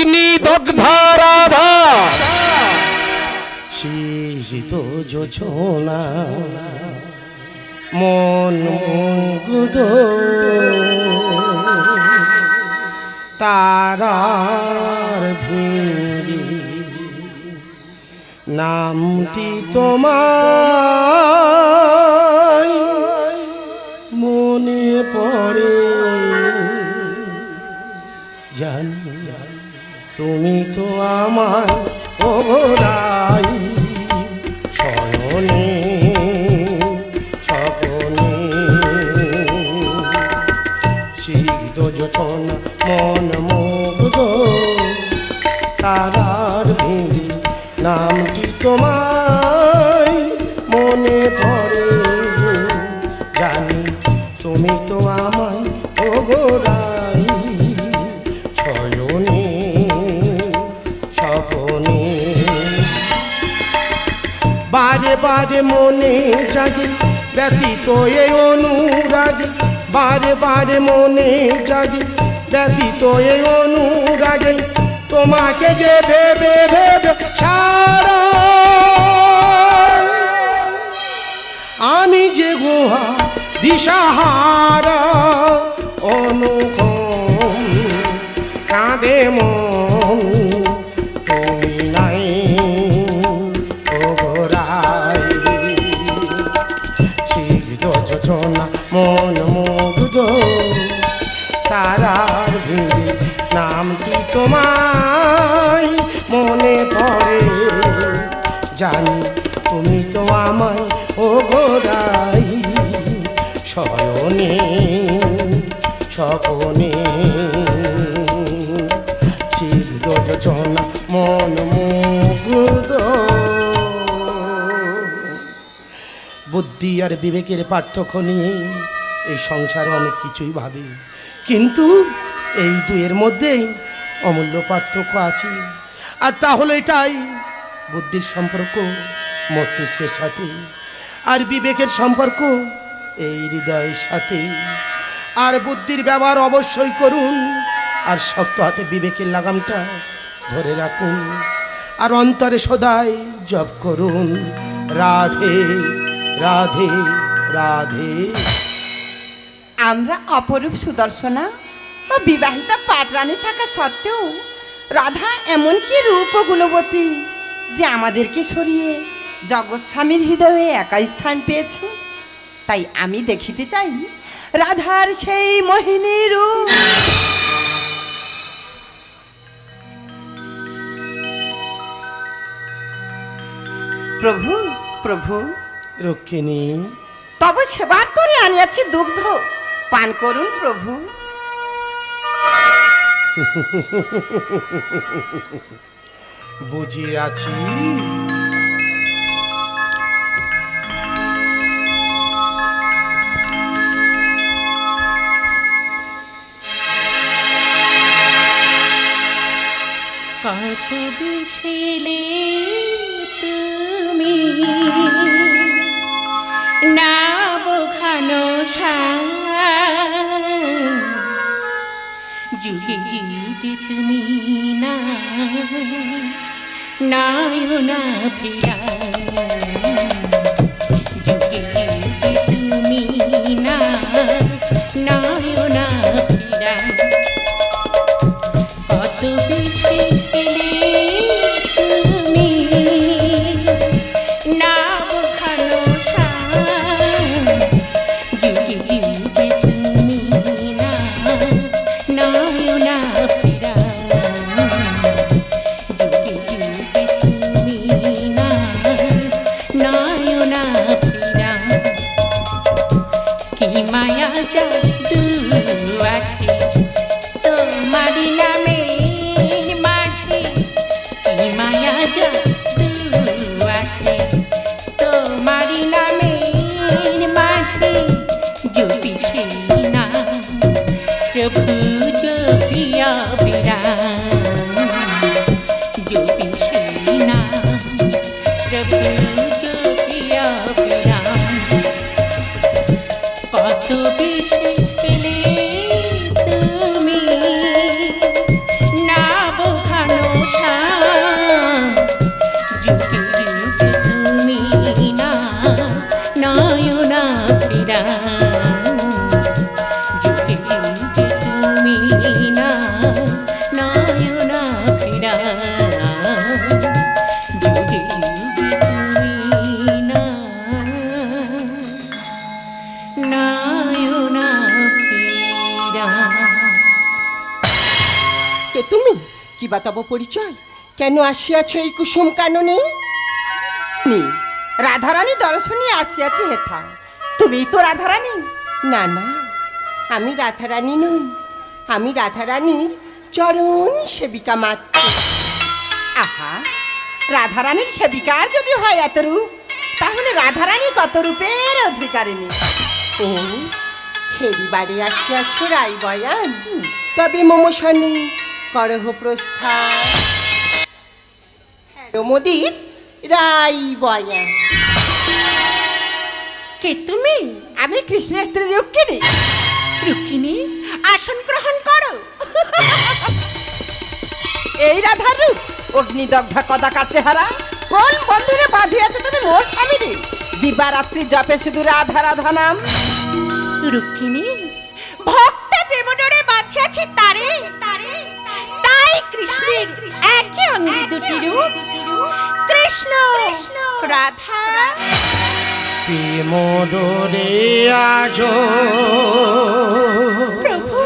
অগ্নি দগ্ধা রাধা শীত জোছনা মন মুগ্ধ। তারার ভিড়ি নামটি তোমার মনে পড়ে। জানি তুমি তো আমার ওরাই শয়নে স্বপনে। শীত যখন মন মুগ্ধ। তারার ভিড়ি নামটি তোমায় বারে মনে জাগে, ব্যতীত এই অনুরাগে। বারে বারে মনে জাগে, ব্যতীত এই অনুরাগে। তোমাকে যে ভেবে ভেবে ছাড়া, আমি যে গুহা দিশাহারা অনুকম কাঁদে মন। বুদ্ধি আর বিবেকের পার্থক্য নিয়ে এই সংসারে অনেক কিছুই ভাবি। কিন্তু এই দুয়ের মধ্যেই অমূল্য পার্থক্য আছে। আর তাহলে এটাই বুদ্ধির সম্পর্ক, মস্তিষ্কের সাথে, আর বিবেকের সম্পর্ক এই হৃদয়ের সাথে। আর বুদ্ধির ব্যবহার অবশ্যই করুন, আর শক্ত হাতে বিবেকের লাগামটা ধরে রাখুন। আর অন্তরে সদাই জপ করুন, রাধে রাধে রাধে। আমরা অপরূপ সুদর্শনা ও বিবাহিতা পাটরানী থাকা সত্ত্বেও রাধা এমন কি রূপ ও গুণবতী যে আমাদেরকে সরিয়ে জগৎ স্বামীর হৃদয়ে একাই স্থান পেয়েছে। তাই আমি দেখিতে চাই রাধার সেই মোহিনী রূপ। প্রভু প্রভু। রক্ষিণী। তব সেবা করে আনিয়াছি দুগ্ধ। পান করুন প্রভু। বুঝিয়ে আছি কত বিশেলে যুগে যুগে তুমি না নয়না ফিরা যুগে যুগে তুমি না নয়না ফিরা কিবা তব পরিচয়? কেন আসিয়াছ এই কুসুম কাননে? রাধারানী দর্শনী আসিয়াছে হেথা। তুমি তো রাধারানী। না না আমি রাধারানী নই। আমি রাধারানীর চরণ সেবিকা মাত্র। আহা রাধারানীর সেবিকার যদি হয় এত রূপ তাহলে রাধারানী কত রূপের অধিকারিণী? ও হেরিবারে আসিয়াছ রাই বয়ান তবে মমশনি করহ প্রস্থান মোদির রাই বয়ান কে তুমি? আমি কৃষ্ণের স্ত্রী রুক্মিণী রুক্মিণী আসন গ্রহণ করো। এই রাধার রূপ অগ্নিদগ্ধা কদাকার চেহারা। কোন বন্ধুরে বাঁধিয়াছে তুমি মোর স্বামীরে? দিবারাত্রি জপে শুধু রাধা রাধা নাম। রুক্মিণী ভক্ত প্রেমডরে বাঁচিয়াছি তারে তারে। কৃষ্ণের একে অঙ্গি দুটি রূপ। কৃষ্ণ রাধা। প্রেমদরে আজ। প্রভু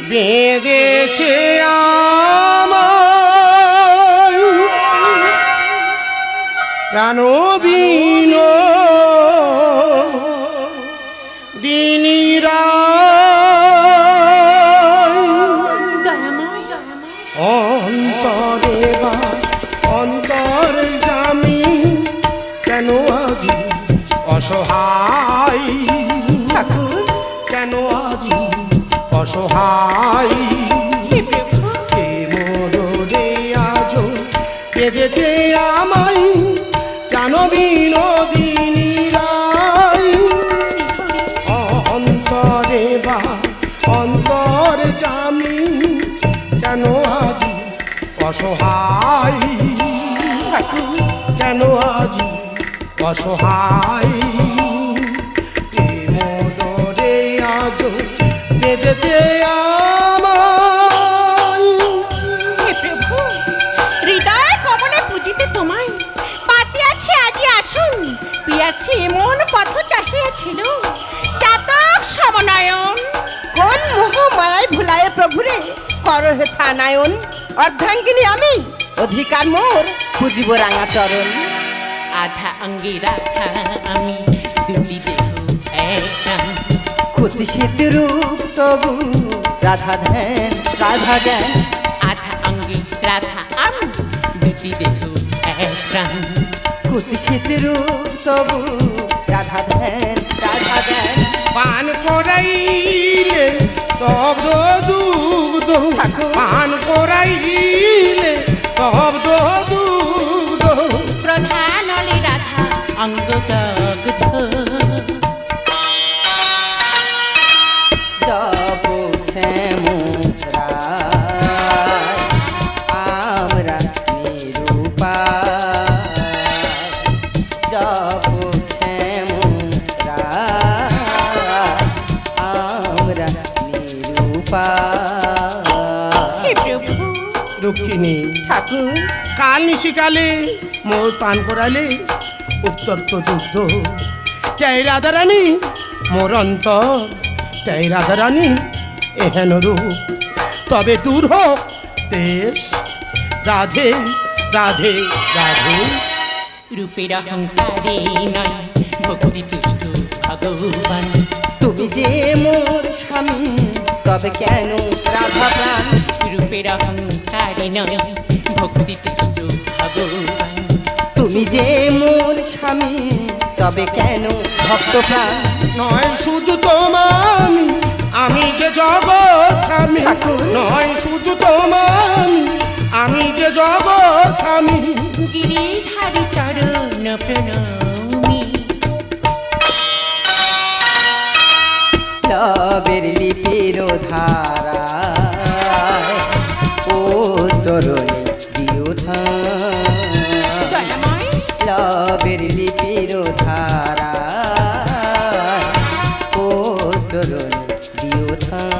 বেঁধেছে আমার। অসহায়। কেন আজি অসহায়? কে মরে আজ কেঁদেছে আমায়? কেন বিনোদিনী রায়? অন্তরে বা অন্তর জামি কেন আজি অসহায়? কেন আজি অসহায় মদরে আজ আসুন, পিয়াসি এমন পথ চাহিয়াছিল। চাতক সমনয়ন, কোন মোহ মায়ায় ভুলায় প্রভুরে? কর হে থানায়ন, অর্ধাঙ্গিনী আমি, অধিকার মোর পুজিব রাঙা চরণ। আধা অঙ্গে রাখা আমি দুটি দেহ একটা ক্ষতি রূপ তবু রাধা ধ্যান রাধা জ্ঞান আধা অঙ্গে রাধা আমি দুটি দেহ এক প্রাণ ক্ষতি রূপ তবু রাধা ধ্যান রাধা জ্ঞান পান করাইলে শব্দ দুগ্ধ পান করাইলে শব্দ কাল নিশিকালে মোর পান করালে উত্তপ্ত যুদ্ধ। তাই রাধারানী মোর অন্তর তাই রাধারানী এহেন রূপ। তবে দূর হোক দেশ। রাধে রাধে রাধে। রূপের অহংকারে নয় ভক্তি তুষ্ট ভগবান। তুমি যে মোর স্বামী তবে কেন রাধা প্রাণ? রূপের অহংকারে নয় ভক্তি তুষ্ট ভগবান। তুমি যে মোর স্বামী তবে কেন ভক্ত প্রাণ নয় শুধু তোমামি আমি যে জগৎ স্বামী। নয় শুধু তোমামি আমি যে জগৎ স্বামী। গিরিধারী চরণ প্রণমী।